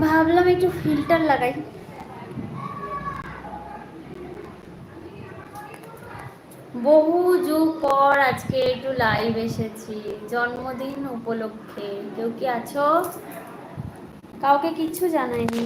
ভাবলাম একটু ফিল্টার লাগাই। বহু যুগ পর আজকে একটু লাইভ এসেছি, জন্মদিন উপলক্ষে। কেউ কি আছো? কাউকে কিচ্ছু জানাইনি।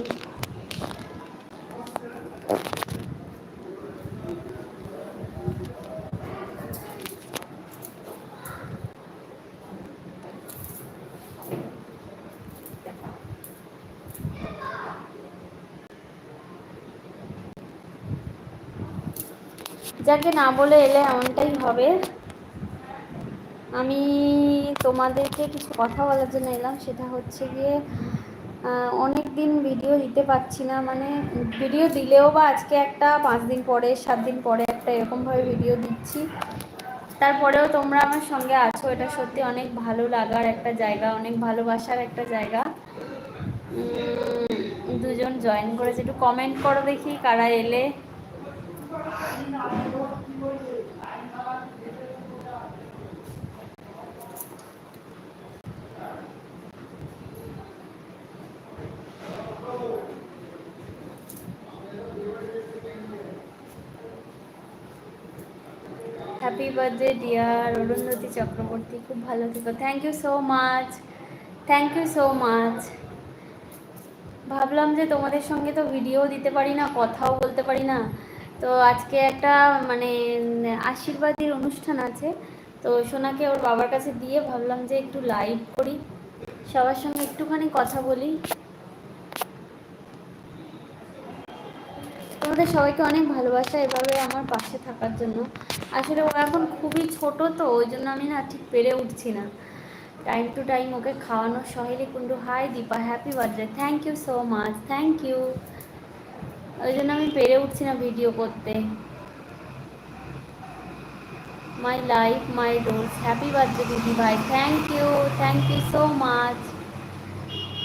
যাকে না বলে এলে এমনটাই হবে। আমি তোমাদেরকে কিছু কথা বলার জন্য এলাম, সেটা হচ্ছে গিয়ে অনেক দিন ভিডিও দিতে পারছি না মানে ভিডিও দিলেও বা আজকে একটা, পাঁচ দিন পরে, সাত দিন পরে একটা এরকমভাবে ভিডিও দিচ্ছি। তারপরেও তোমরা আমার সঙ্গে আছো, এটা সত্যি অনেক ভালো লাগার একটা জায়গা, অনেক ভালোবাসার একটা জায়গা। দুজন জয়েন করেছে, একটু কমেন্ট করো দেখি কারা এলে। Happy birthday dear Arundhati Chakraborty খুব ভালো থেকো। Thank you so much thank you so much ভাবলাম যে তোমাদের সঙ্গে তো ভিডিও দিতে পারি না, কথাও বলতে পারি না। তো আজকে একটা মানে আশীর্বাদের অনুষ্ঠান আছে। তো সোনাকে ওর বাবার কাছে দিয়ে ভাবলাম যে একটু লাইভ করি। সবার সঙ্গে একটুখানি কথা বলি। তোমাদের সবাইকে অনেক ভালোবাসা এভাবে আমার পাশে থাকার জন্য। আসলে ও এখন খুবই ছোট তো, ওই জন্য আমি না ঠিক পেরে উঠছি না। টাইম টু টাইম ওকে খাওয়ানো, Saheli Kundu hi Dipa happy birthday thank you so much thank you ওই জন্য আমি পেরে উঠছি না ভিডিও করতে। My life my rules happy birthday দিদি ভাই। Thank you thank you so much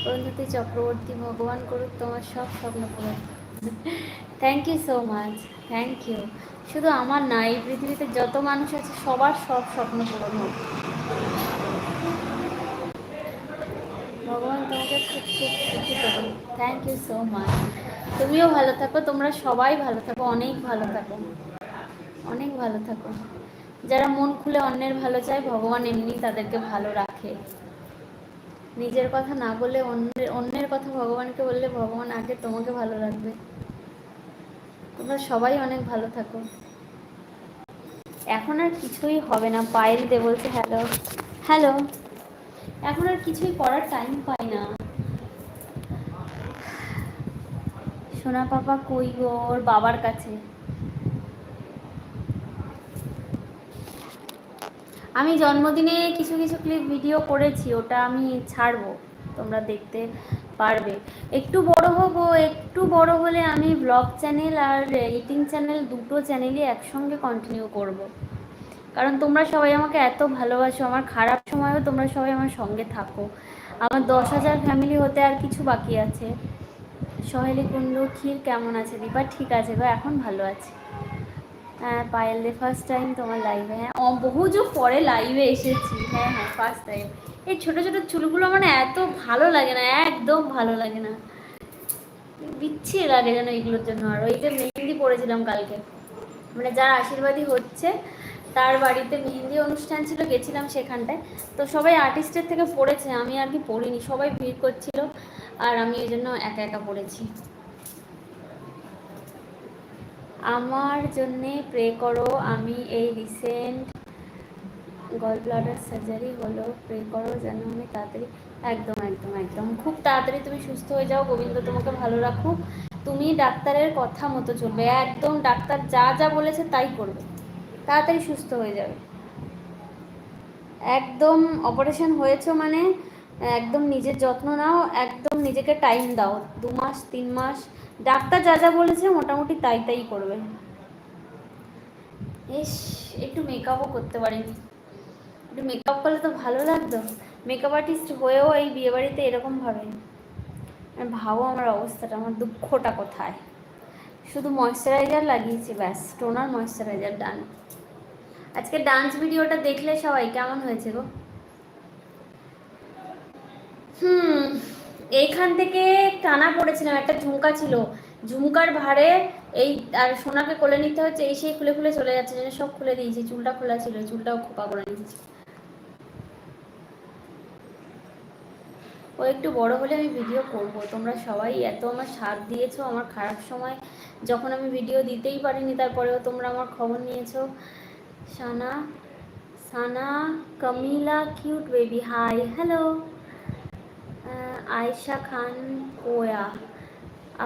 Arundhati Chakraborty ভগবান করুক, তোমার সব স্বপ্ন পূরণ thank you so much thank you শুধু আমার না, এই পৃথিবীতে যত মানুষ আছে, সবার সব স্বপ্ন পূরণ হোক। ভগবান তোমাকে খুব খুব থ্যাংক ইউ সো মাচ তুমিও ভালো থাকো, তোমরা সবাই ভালো থাকো, অনেক ভালো থাকো। অনেক ভালো থাকো। যারা মন খুলে অন্যের ভালো চায়, ভগবান এমনি তাদেরকে ভালো রাখে। নিজের কথা না বলে অন্যের অন্যের কথা ভগবানকে বললে ভগবান আগে তোমাকে ভালো রাখবে। তোমরা সবাই অনেক ভালো থাকো। এখন আর কিছুই হবে না, পায়েল দে বলছে, হ্যালো। হ্যালো। এখন আর কিছুই করার টাইম পাই না। সোনা পাপা কই গো? ওর বাবার কাছে। আমি জন্মদিনে কিছু কিছু ক্লিপ ভিডিও করেছি, ওটা আমি ছাড়বো, তোমরা দেখতে পারবে। একটু বড় হব, একটু বড় হলে আমি ব্লগ চ্যানেল আর ইটিং চ্যানেল দুটো চ্যানেলই একসঙ্গে কন্টিনিউ করব। কারণ তোমরা সবাই আমাকে এত ভালোবাসো, আমার খারাপ সময়ও তোমরা সবাই আমার সঙ্গে থাকো। আমার দশ হাজার ফ্যামিলি হতে আর কিছু বাকি আছে। সহেলি কুণ্ডু, ক্ষীর কেমন আছে? দীপা, ঠিক আছে গো এখন ভালো আছে। হ্যাঁ পায়েল দে ফার্স্ট টাইম তোমার লাইভে হ্যাঁ বহু যুগ পরে লাইভে এসেছি। হ্যাঁ হ্যাঁ ফার্স্ট টাইম এই ছোটো ছোটো চুলগুলো মানে এত ভালো লাগে না, একদম ভালো লাগে না। বিচ্ছি লাগে যেন এইগুলোর জন্য। আর ওই যে মেহেন্দি পড়েছিলাম কালকে। মানে যার আশীর্বাদই হচ্ছে, তার বাড়িতে মেহেন্দি অনুষ্ঠান ছিল, গেছিলাম সেখানটায়। তো সবাই আর্টিস্টের থেকে পড়েছে, আমি আর কি পড়িনি। সবাই ভিড় করছিল। আর আমি এই জন্য একা একা পড়েছি। আমার জন্যে প্রে করো, আমি এই রিসেন্ট গল ব্লাডার সার্জারি হলো প্রে করো যেন আমি তাড়াতাড়ি, একদম একদম একদম। খুব তাড়াতাড়ি তুমি সুস্থ হয়ে যাও, গোবিন্দ তোমাকে ভালো রাখুক। তুমি ডাক্তারের কথা মতো চলবে, একদম ডাক্তার যা যা বলেছে তাই করবে। তাড়াতাড়ি সুস্থ হয়ে যাবে। একদম অপারেশন হয়েছে মানে একদম নিজের যত্ন নাও, একদম নিজেকে টাইম দাও। দু মাস, তিন মাস, ডাক্তার যা যা বলেছে মোটামুটি তাই তাই করবে। ইস, একটু মেকআপও করতে পারিনি একটু মেকআপ করলে তো ভালো লাগতো। মেকআপ আর্টিস্ট হয়েও এই বিয়েবাড়িতে এরকমভাবে ভাবো। আমার অবস্থাটা, আমার দুঃখটা কোথায়? শুধু ময়শ্চারাইজার লাগিয়েছি ব্যাস টোনার ময়শ্চারাইজার ডান আজকে ডান্স ভিডিওটা দেখলে সবাই, কেমন হয়েছে গো? হুম, এইখান থেকে টানা পড়েছিলাম, একটা ঝুমকা ছিল। ঝুমকার ভারে এই আর সোনাকে কোলে নিতে হচ্ছে, এই সেই খুলে খুলে চলে যাচ্ছে, যেন সব খুলে দিয়েছি, চুলটা খোলা ছিল, চুলটাও খোপা করে নিয়েছি। ও একটু বড় হলে আমি ভিডিও করব, তোমরা সবাই এত আমার সাথ দিয়েছ, আমার খারাপ সময় যখন আমি ভিডিও দিতেই পারিনি, তারপরেও তোমরা আমার খবর নিয়েছো। Sana Sana, Kamila cute baby hi hello Ayesha Khan কোয়া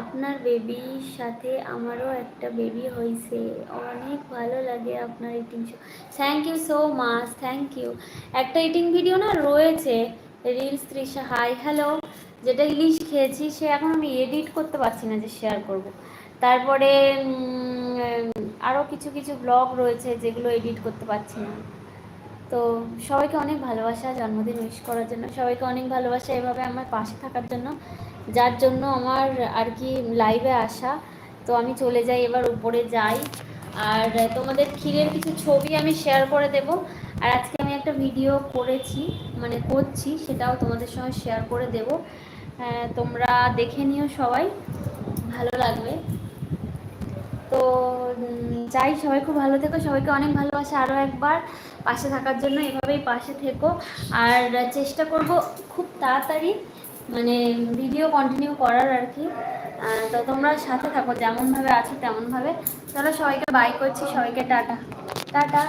আপনার বেবির সাথে আমারও একটা বেবি হয়েছে অনেক ভালো লাগে আপনার eating show thank you so much thank you একটা ইটিং ভিডিও না রয়েছে রিলস তৃষা। হাই হ্যালো যেটা ইলিশ খেয়েছি, সে এখন আমি এডিট করতে পারছি না যে শেয়ার করব। তারপরে আরও কিছু কিছু ব্লগ রয়েছে যেগুলো এডিট করতে পারছি না। তো সবাইকে অনেক ভালোবাসা, জন্মদিন উইশ করার জন্য। সবাইকে অনেক ভালোবাসা এভাবে আমার পাশে থাকার জন্য। যার জন্য আমার আর কি লাইভে আসা। তো আমি চলে যাই, এবার উপরে যাই। আর তোমাদের ক্ষীরের কিছু ছবি আমি শেয়ার করে দেব। আর আজকে আমি একটা ভিডিও করেছি মানে করছি, সেটাও তোমাদের সঙ্গে শেয়ার করে দেব। তোমরা দেখে নিও সবাই। ভালো লাগবে। তো চাই সবাই খুব ভালো থেকো, সবাইকে অনেক ভালোবাসে আরও একবার। পাশে থাকার জন্য এভাবেই পাশে থেকো। আর চেষ্টা করব খুব তাড়াতাড়ি মানে ভিডিও কন্টিনিউ করার আর কি। তো তোমরা সাথে থাকো, যেমনভাবে আছো তেমনভাবে। চলো সবাইকে বাই করছি, সবাইকে টাটা। টাটা।